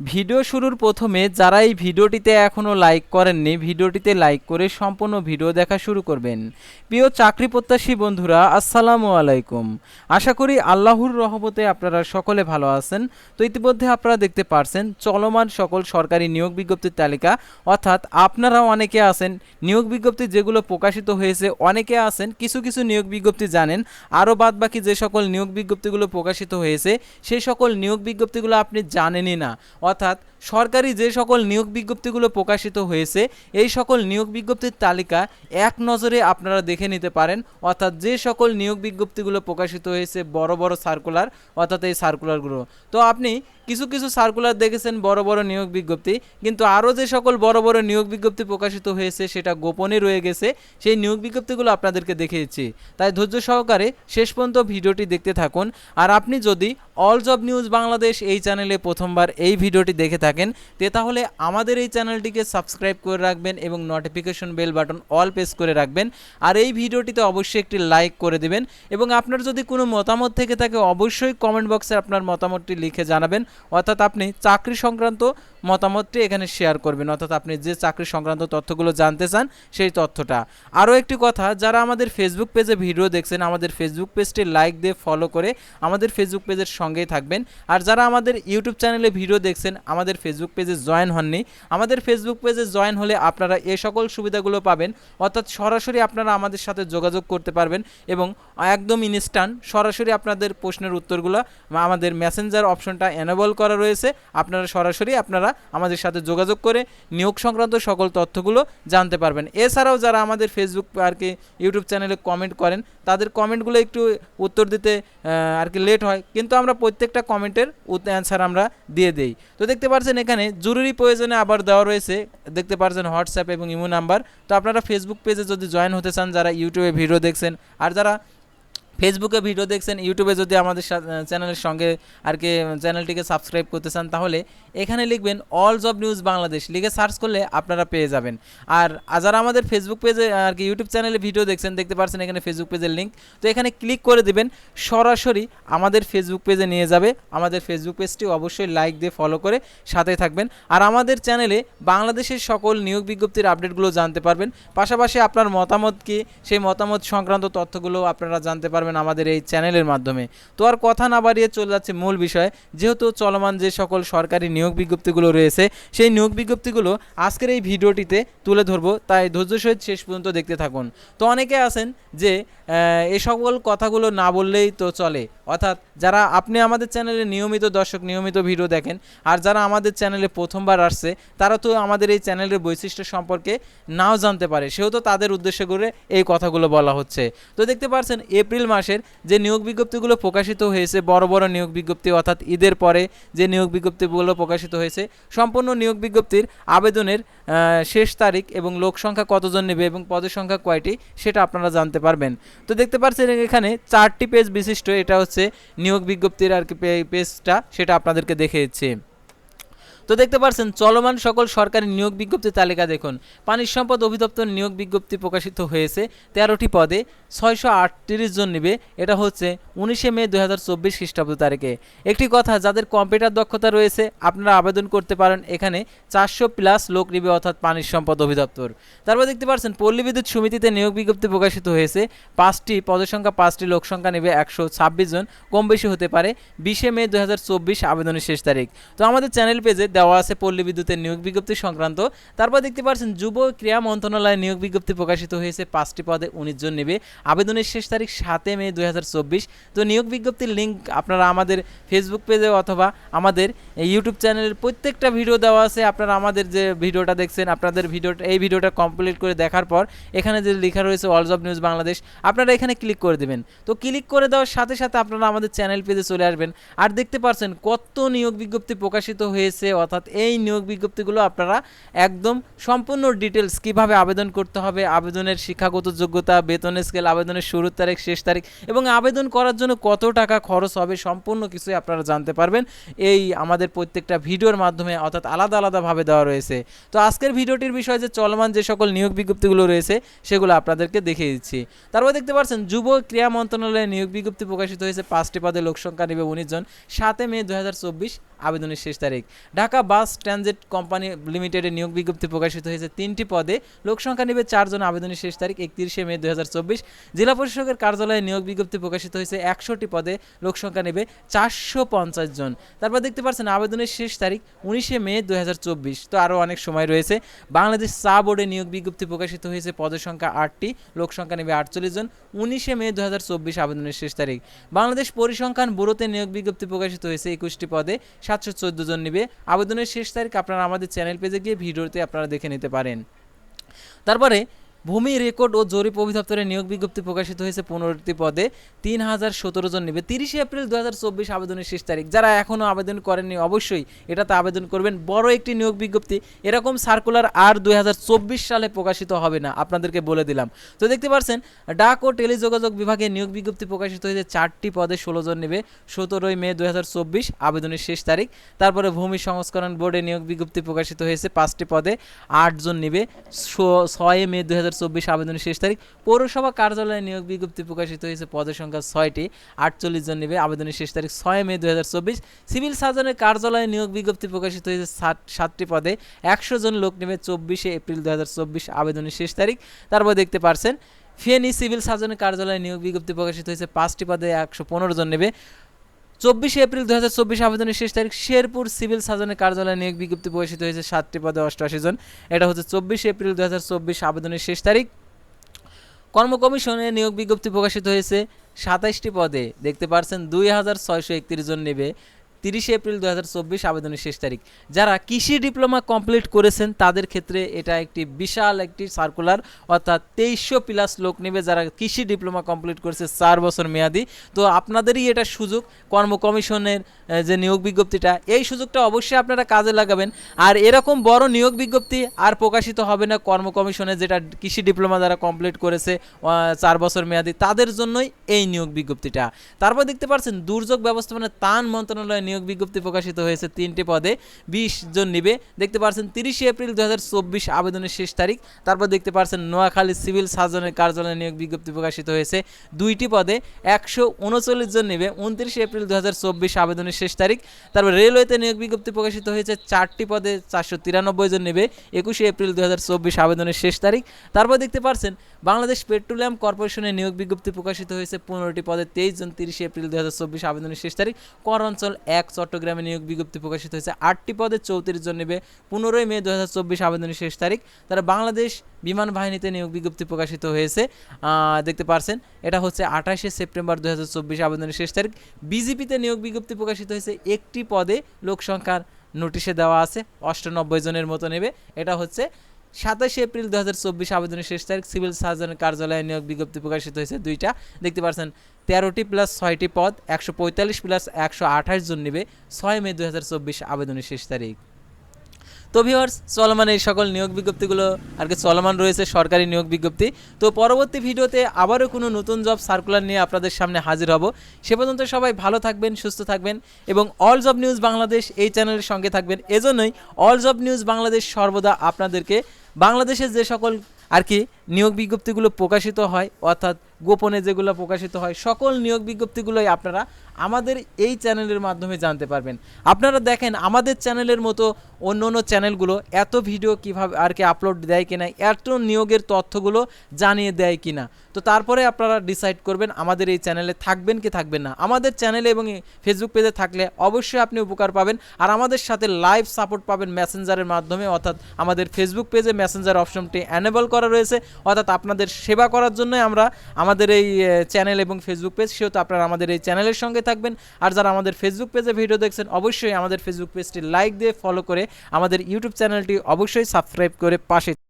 Video শুরুর প্রথমে যারা এই ভিডিওটিতে এখনও লাইক করেননি, ভিডিওটিতে লাইক করে সম্পূর্ণ ভিডিও দেখা শুরু করবেন। প্রিয় চাকরি প্রত্যাশী বন্ধুরা, আসসালামু আলাইকুম। আশা করি আল্লাহর রহমতে আপনারা সকলে ভালো আছেন। তো ইতিমধ্যে আপনারা দেখতে পারছেন, চলমান সকল সরকারি নিয়োগ বিজ্ঞপ্তির তালিকা। অর্থাৎ আপনারাও অনেকে আছেন, নিয়োগ বিজ্ঞপ্তি যেগুলো প্রকাশিত হয়েছে, অনেকে আছেন, কিছু কিছু নিয়োগ বিজ্ঞপ্তি জানেন। আরও বাদ বাকি যে সকল নিয়োগ বিজ্ঞপ্তিগুলো প্রকাশিত হয়েছে, সেই সকল নিয়োগ বিজ্ঞপ্তিগুলো আপনি জানেনই না। অর্থাৎ সরকারি যে সকল নিয়োগ বিজ্ঞপ্তিগুলো প্রকাশিত হয়েছে, এই সকল নিয়োগ বিজ্ঞপ্তির তালিকা এক নজরে আপনারা দেখে নিতে পারেন। অর্থাৎ যে সকল নিয়োগ বিজ্ঞপ্তিগুলো প্রকাশিত হয়েছে, বড় বড় সার্কুলার অর্থাৎ এই সার্কুলারগুলো তো আপনি কিছু কিছু সার্কুলার দেখেছেন, বড় বড় নিয়োগ বিজ্ঞপ্তি, কিন্তু আরও যে সকল বড় বড় নিয়োগ বিজ্ঞপ্তি প্রকাশিত হয়েছে, সেটা গোপনে রয়ে গেছে। সেই নিয়োগ বিজ্ঞপ্তিগুলো আপনাদেরকে দেখিয়েছি। তাই ধৈর্য সহকারে শেষ পর্যন্ত ভিডিওটি দেখতে থাকুন। আর আপনি যদি অল জব নিউজ বাংলাদেশ এই চ্যানেলে প্রথমবার এই ভিডিওটি দেখে থাকেন, তে তাহলে আমাদের এই চ্যানেলটিকে সাবস্ক্রাইব করে রাখবেন এবং notification bell button all press করে রাখবেন। আর এই ভিডিওটিতে অবশ্যই একটি লাইক করে দেবেন এবং আপনার যদি কোনো মতামত থেকে থাকে, অবশ্যই কমেন্ট বক্সে আপনার মতামতটি লিখে জানাবেন। অর্থাৎ আপনি চাকরি সংক্রান্ত মতামতটি এখানে শেয়ার করবেন। অর্থাৎ আপনি যে চাকরি সংক্রান্ত তথ্যগুলো জানতে চান, সেই তথ্যটা। আরও একটি কথা, যারা আমাদের ফেসবুক পেজে ভিডিও দেখছেন, আমাদের ফেসবুক পেজটি লাইক দিয়ে ফলো করে আমাদের ফেসবুক পেজের সঙ্গেই থাকবেন। আর যারা আমাদের ইউটিউব চ্যানেলে ভিডিও দেখছেন, আমাদের ফেসবুক পেজে জয়েন হননি, আমাদের ফেসবুক পেজে জয়েন হলে আপনারা এ সকল সুবিধাগুলো পাবেন। অর্থাৎ সরাসরি আপনারা আমাদের সাথে যোগাযোগ করতে পারবেন এবং একদম ইনস্ট্যান্ট সরাসরি আপনাদের প্রশ্নের উত্তরগুলো, আমাদের মেসেঞ্জার অপশনটা এনেবল করা রয়েছে। আপনারা সরাসরি আপনারা আমাদের সাথে যোগাযোগ করে নিয়োগ সংক্রান্ত সকল তথ্যগুলো জানতে পারবেন। এছাড়াও যারা আমাদের ফেসবুক আর কি ইউটিউব চ্যানেলে কমেন্ট করেন, তাদের কমেন্টগুলো একটু উত্তর দিতে আর কি লেট হয়। কিন্তু আমরা প্রত্যেকটা কমেন্টের অ্যান্সার আমরা দিয়ে দেই। তো দেখতে পাচ্ছেন এখানে জরুরি প্রয়োজনে আবার দেওয়া রয়েছে, দেখতে পাচ্ছেন হোয়াটসঅ্যাপ এবং ইমো নাম্বার তো আপনারা ফেসবুক পেজে যদি জয়েন হতে চান, যারা ইউটিউবে ভিডিও দেখছেন, আর যারা ফেসবুকে ভিডিও দেখছেন ইউটিউবে যদি আমাদের চ্যানেলের সঙ্গে আর কি চ্যানেলটিকে সাবস্ক্রাইব করতে চান, তাহলে এখানে লিখবেন অল জব নিউজ বাংলাদেশ লিখে সার্চ করলে আপনারা পেয়ে যাবেন। আর যারা আমাদের ফেসবুক পেজে আর কি ইউটিউব চ্যানেলে ভিডিও দেখছেন, দেখতে পাচ্ছেন এখানে ফেসবুক পেজের লিঙ্ক তো এখানে ক্লিক করে দেবেন, সরাসরি আমাদের ফেসবুক পেজে নিয়ে যাবে। আমাদের ফেসবুক পেজটি অবশ্যই লাইক দিয়ে ফলো করে সাথে থাকবেন। আর আমাদের চ্যানেলে বাংলাদেশের সকল নিয়োগ বিজ্ঞপ্তির আপডেটগুলো জানতে পারবেন। পাশাপাশি আপনার মতামত কি? সেই মতামত সংক্রান্ত তথ্যগুলো আপনারা জানতে পারবেন। আমাদের এই চ্যানেলের মাধ্যমে। তো আর কথা না বাড়িয়ে চলে যাচ্ছে মূল বিষয়, যেহেতু চলমান যে সকল সরকারি নিয়োগ বিজ্ঞপ্তিগুলো রয়েছে, সেই নিয়োগ বিজ্ঞপ্তিগুলো আজকের এই ভিডিওটিতে তুলে ধরবো। তাই ধৈর্য সহিত শেষ পর্যন্ত দেখতে থাকুন। তো অনেকে আছেন যে এ সকল কথাগুলো না বললেই তো চলে। অর্থাৎ যারা আপনি আমাদের চ্যানেলে নিয়মিত দর্শক, নিয়মিত ভিডিও দেখেন, আর যারা আমাদের চ্যানেলে প্রথমবার আসছে, তারা তো আমাদের এই চ্যানেলের বৈশিষ্ট্য সম্পর্কে নাও জানতে পারে। সেহেতু তাদের উদ্দেশ্য করে এই কথাগুলো বলা হচ্ছে। তো দেখতে পাচ্ছেন, এপ্রিল মাসের যে নিয়োগ বিজ্ঞপ্তিগুলো প্রকাশিত হয়েছে, বড় বড় নিয়োগ বিজ্ঞপ্তি, অর্থাৎ ঈদের পরে যে নিয়োগ বিজ্ঞপ্তিগুলো প্রকাশিত হয়েছে, সম্পূর্ণ নিয়োগ বিজ্ঞপ্তির আবেদনের শেষ তারিখ এবং লোক সংখ্যা কতজন নেবে এবং পদের সংখ্যা কয়টি, সেটা আপনারা জানতে পারবেন। তো দেখতে পাচ্ছেন এখানে চারটি পেজ বিশিষ্ট, এটা হচ্ছে নিয়োগ বিজ্ঞপ্তির আর কি পেজটা সেটা আপনাদেরকে দেখে দিচ্ছি তো দেখতে পাচ্ছেন চলমান সকল সরকারি নিয়োগ বিজ্ঞপ্তি তালিকা দেখুন। পানি সম্পদ অধিদপ্তর নিয়োগ বিজ্ঞপ্তি প্রকাশিত হয়েছে তেরোটি পদে, ছয়শো আটত্রিশ জন নেবে, এটা হচ্ছে উনিশে মে দু হাজার চব্বিশ খ্রিস্টাব্দ তারিখে। একটি কথা, যাদের কম্পিউটার দক্ষতা রয়েছে, আপনারা আবেদন করতে পারেন এখানে চারশো প্লাস লোক নেবে অর্থাৎ পানি সম্পদ অধিদপ্তর। তারপর দেখতে পাচ্ছেন পল্লী বিদ্যুৎ সমিতিতে নিয়োগ বিজ্ঞপ্তি প্রকাশিত হয়েছে, পাঁচটি, পদের সংখ্যা পাঁচটি, লোক সংখ্যা নেবে একশো ছাব্বিশ জন কম বেশি হতে পারে বিশে মে দু হাজার চব্বিশ আবেদনের শেষ তারিখ। তো আমাদের চ্যানেল পেজে দেওয়া আছে পল্লী বিদ্যুতের নিয়োগ বিজ্ঞপ্তি সংক্রান্ত। তারপর দেখতে পাচ্ছেন, যুব ক্রীড়া মন্ত্রণালয়ে নিয়োগ বিজ্ঞপ্তি প্রকাশিত হয়েছে, পাঁচটি পদে উনিশ জন নেবে। আবেদনের শেষ তারিখ সাতে মে দু হাজার চব্বিশ। তো নিয়োগ বিজ্ঞপ্তির লিঙ্ক আপনারা আমাদের ফেসবুক পেজে অথবা আমাদের ইউটিউব চ্যানেলের প্রত্যেকটা ভিডিও দেওয়া আছে। আপনারা আমাদের যে ভিডিওটা দেখছেন, আপনাদের ভিডিওটা এই ভিডিওটা কমপ্লিট করে দেখার পর এখানে যে লেখা রয়েছে অলস অফ নিউজ বাংলাদেশ আপনারা এখানে ক্লিক করে দেবেন। তো ক্লিক করে দেওয়ার সাথে সাথে আপনারা আমাদের চ্যানেল পেজে চলে আসবেন। আর দেখতে পাচ্ছেন, কত নিয়োগ বিজ্ঞপ্তি প্রকাশিত হয়েছে অর্থাৎ এই নিয়োগ বিজ্ঞপ্তিগুলো আপনারা একদম সম্পূর্ণ ডিটেলস কীভাবে আবেদন করতে হবে, আবেদনের শিক্ষাগত যোগ্যতা, বেতনের স্কেল আবেদনের শুরুর তারিখ, শেষ তারিখ এবং আবেদন করার জন্য কত টাকা খরচ হবে সম্পূর্ণ কিছুই আপনারা জানতে পারবেন। এই আমাদের প্রত্যেকটা ভিডিওর মাধ্যমে অর্থাৎ আলাদা আলাদাভাবে দেওয়া রয়েছে। তো আজকের ভিডিওটির বিষয়ে যে চলমান যে সকল নিয়োগ বিজ্ঞপ্তিগুলো রয়েছে, সেগুলো আপনাদেরকে দেখিয়ে দিচ্ছি। তারপর দেখতে পাচ্ছেন, যুব ক্রীড়া মন্ত্রণালয়ে নিয়োগ বিজ্ঞপ্তি প্রকাশিত হয়েছে। পাঁচটি পদে লোকসংখ্যা নেবে উনিশ জন। সাতে মে দু হাজার চব্বিশ আবেদনের শেষ তারিখ। ঢাকা বাস ট্রানজিট কোম্পানি লিমিটেডের নিয়োগ বিজ্ঞপ্তি প্রকাশিত হয়েছে তিনটি পদে। লোক সংখ্যা নেবে চারজন আবেদনের শেষ তারিখ, একত্রিশে মে দু হাজার চব্বিশ। জেলা প্রশাসকের কার্যালয়ে নিয়োগ বিজ্ঞপ্তি প্রকাশিত হয়েছে একশোটি পদে। লোক সংখ্যা নেবে চারশো পঞ্চাশ জন। তারপর দেখতে পাচ্ছেন, আবেদনের শেষ তারিখ উনিশে মে দু হাজার চব্বিশ। তো আরও অনেক সময় রয়েছে। বাংলাদেশ চা বোর্ডে নিয়োগ বিজ্ঞপ্তি প্রকাশিত হয়েছে, পদের সংখ্যা আটটি, লোক সংখ্যা নেবে আটচল্লিশ জন। উনিশে মে দু হাজার চব্বিশ আবেদনের শেষ তারিখ। বাংলাদেশ পরিসংখ্যান ব্যুরোতে নিয়োগ বিজ্ঞপ্তি প্রকাশিত হয়েছে একুশটি পদে। সাতশো চোদ্দ জন নেবে। আবেদনের শেষ তারিখ আপনারা আমাদের চ্যানেল পেজে গিয়ে ভিডিওতে আপনারা দেখে নিতে পারেন। তারপরে ভূমি রেকর্ড ও জরিপ অধিদপ্তরের নিয়োগ বিজ্ঞপ্তি প্রকাশিত হয়েছে পনেরোটি পদে। তিন হাজার সতেরো জন নেবে। তিরিশে এপ্রিল দু হাজার চব্বিশ আবেদনের শেষ তারিখ। যারা এখনও আবেদন করেননি, অবশ্যই এটাতে আবেদন করবেন। বড় একটি নিয়োগ বিজ্ঞপ্তি। এরকম সার্কুলার আর দুই হাজার চব্বিশ সালে প্রকাশিত হবে না। আপনাদেরকে বলে দিলাম। তো দেখতে পাচ্ছেন ডাক ও টেলিযোগাযোগ বিভাগে নিয়োগ বিজ্ঞপ্তি প্রকাশিত হয়েছে চারটি পদে ষোলো জন নেবে। সতেরোই মে দু হাজার চব্বিশ আবেদনের শেষ তারিখ। তারপরে ভূমি সংস্করণ বোর্ডে নিয়োগ বিজ্ঞপ্তি প্রকাশিত হয়েছে পাঁচটি পদে। আটজন নেবে। ছয় মে দু হাজার চব্বিশ আবেদনের শেষ তারিখ, পৌরসভা কার্যালয়ে নিয়োগ বিজ্ঞপ্তি প্রকাশিত হয়েছে। পদের সংখ্যা ছয়টি, আটচল্লিশ জন নেবে। আবেদনের শেষ তারিখ ছয় মে দু হাজার চব্বিশ। সিভিল সার্জনের কার্যালয়ে নিয়োগ বিজ্ঞপ্তি প্রকাশিত হয়েছে সাত, সাতটি পদে। একশো জন লোক নেবে চব্বিশে এপ্রিল দু হাজার চব্বিশ আবেদনের শেষ তারিখ। তারপর দেখতে পারছেন, ফেনী সিভিল সার্জনের কার্যালয়ে নিয়োগ বিজ্ঞপ্তি প্রকাশিত হয়েছে। পাঁচটি পদে একশো পনেরো জন নেবে। চব্বিশে এপ্রিল দু হাজার চব্বিশ আবেদনের শেষ তারিখ শেরপুর সিভিল সার্জনের কার্যালয়ে নিয়োগ বিজ্ঞপ্তি প্রকাশিত হয়েছে সাতটি পদে অষ্টআশি জন। এটা হচ্ছে চব্বিশে এপ্রিল দু হাজার চব্বিশ আবেদনের শেষ তারিখ। কর্ম কমিশনে নিয়োগ বিজ্ঞপ্তি প্রকাশিত হয়েছে সাতাইশটি পদে। দেখতে পারছেন দুই হাজার ছয়শো একত্রিশ জন নেবে। তিরিশে এপ্রিল দু হাজার চব্বিশ আবেদনের শেষ তারিখ। যারা কৃষি ডিপ্লোমা কমপ্লিট করেছেন, তাদের ক্ষেত্রে এটা একটি বিশাল একটি সার্কুলার অর্থাৎ তেইশশো প্লাস লোক নেবে যারা কৃষি ডিপ্লোমা কমপ্লিট করেছে চার বছর মেয়াদি। তো আপনাদেরই এটা সুযোগ, কর্ম কমিশনের যে নিয়োগ বিজ্ঞপ্তিটা, এই সুযোগটা অবশ্যই আপনারা কাজে লাগাবেন। আর এরকম বড় নিয়োগ বিজ্ঞপ্তি আর প্রকাশিত হবে না কর্ম কমিশনে যেটা কৃষি ডিপ্লোমা যারা কমপ্লিট করেছে চার বছর মেয়াদি, তাদের জন্যই এই নিয়োগ বিজ্ঞপ্তিটা। তারপর দেখতে পাচ্ছেন, দুর্যোগ ব্যবস্থাপনা তান মন্ত্রণালয়ে নিয়োগ বিজ্ঞপ্তি প্রকাশিত হয়েছে তিনটি পদে। বিশ জন নিবে। দেখতে পাচ্ছেন তিরিশে এপ্রিল দু হাজার চব্বিশ আবেদনের শেষ তারিখ। তারপর দেখতে পাচ্ছেন নোয়াখালী সিভিল সার্জনের কার্যালয়ে নিয়োগ বিজ্ঞপ্তি প্রকাশিত হয়েছে দুইটি পদে। একশো উনচল্লিশ জন নেবে। উনত্রিশে এপ্রিল দু হাজার চব্বিশ আবেদনের শেষ তারিখ। তারপর রেলওয়েতে নিয়োগ বিজ্ঞপ্তি প্রকাশিত হয়েছে চারটি পদে চারশো তিরানব্বই জন নেবে। একুশে এপ্রিল দু হাজার চব্বিশ আবেদনের শেষ তারিখ। তারপর দেখতে পাচ্ছেন বাংলাদেশ পেট্রোলিয়াম কর্পোরেশনের নিয়োগ বিজ্ঞপ্তি প্রকাশিত হয়েছে পনেরোটি পদে। তেইশ জন তিরিশে এপ্রিল দু হাজার চব্বিশ আবেদনের শেষ তারিখ। কর অঞ্চল এক চট্টগ্রামে নিয়োগ বিজ্ঞপ্তি প্রকাশিত হয়েছে। আটটি পদে চৌত্রিশ জন নেবে। পনেরোই মে দু হাজার চব্বিশ আবেদনের শেষ তারিখ। তারা বাংলাদেশ বিমান বাহিনীতে নিয়োগ বিজ্ঞপ্তি প্রকাশিত হয়েছে। দেখতে পারছেন, এটা হচ্ছে আঠাশে সেপ্টেম্বর দুহাজার চব্বিশ আবেদনের শেষ তারিখ। বিজেপিতে নিয়োগ বিজ্ঞপ্তি প্রকাশিত হয়েছে। একটি পদে লোকসংখ্যার নোটিশে দেওয়া আছে। অষ্টানব্বই জনের মতো নেবে। এটা হচ্ছে সাতাশে এপ্রিল হাজার চব্বিশ আবেদনের শেষ তারিখ, সিভিল সার্জনের কার্যালয়ে নিয়োগ বিজ্ঞপ্তি প্রকাশিত হয়েছে দুইটা। দেখতে পাচ্ছেন, তেরোটি প্লাস ছয়টি পদ, একশো পঁয়তাল্লিশ প্লাস একশো আঠাশ জন নেবে। ছয় মে দু চব্বিশ আবেদনের শেষ তারিখ। তো ভিওয়ার্স চলমান এই সকল নিয়োগ বিজ্ঞপ্তিগুলো, আর কি চলমান রয়েছে সরকারি নিয়োগ বিজ্ঞপ্তি। তো পরবর্তী ভিডিওতে আবারও কোনো নতুন জব সার্কুলার নিয়ে আপনাদের সামনে হাজির হব। সে পর্যন্ত সবাই ভালো থাকবেন, সুস্থ থাকবেন, এবং অল জব নিউজ বাংলাদেশ এই চ্যানেলের সঙ্গে থাকবেন। এজন্যই অল জব নিউজ বাংলাদেশ সর্বদা আপনাদেরকে বাংলাদেশের যে সকল, আর কি নিয়োগ বিজ্ঞপ্তিগুলো প্রকাশিত হয়, অর্থাৎ গোপনে যেগুলো প্রকাশিত হয়, সকল নিয়োগ বিজ্ঞপ্তিগুলোই আপনারা আমাদের এই চ্যানেলের মাধ্যমে জানতে পারবেন। আপনারা দেখেন, আমাদের চ্যানেলের মতো অন্য অন্য চ্যানেলগুলো এত ভিডিও কীভাবে আর কি আপলোড দেয় কিনা, এত নিয়োগের তথ্যগুলো জানিয়ে দেয় কিনা। তো তারপরে আপনারা ডিসাইড করবেন, আমাদের এই চ্যানেলে থাকবেন কি থাকবেন না। আমাদের চ্যানেলে এবং ফেসবুক পেজে থাকলে অবশ্যই আপনি উপকার পাবেন, আর আমাদের সাথে লাইভ সাপোর্ট পাবেন মেসেঞ্জারের মাধ্যমে, অর্থাৎ আমাদের ফেসবুক পেজে মেসেঞ্জার অপশনটি অ্যানেবল করা রয়েছে। অর্থাৎ আপনাদের সেবা করার জন্য আমরা আমাদের এই চ্যানেল এবং ফেসবুক পেজ সেহেতু আপনারা আমাদের এই চ্যানেলের সঙ্গে থাকবেন। আর যারা আমাদের ফেসবুক পেজে ভিডিও দেখছেন, অবশ্যই আমাদের ফেসবুক পেজটি লাইক দিয়ে ফলো করে আমাদের ইউটিউব চ্যানেলটি অবশ্যই সাবস্ক্রাইব করে পাশে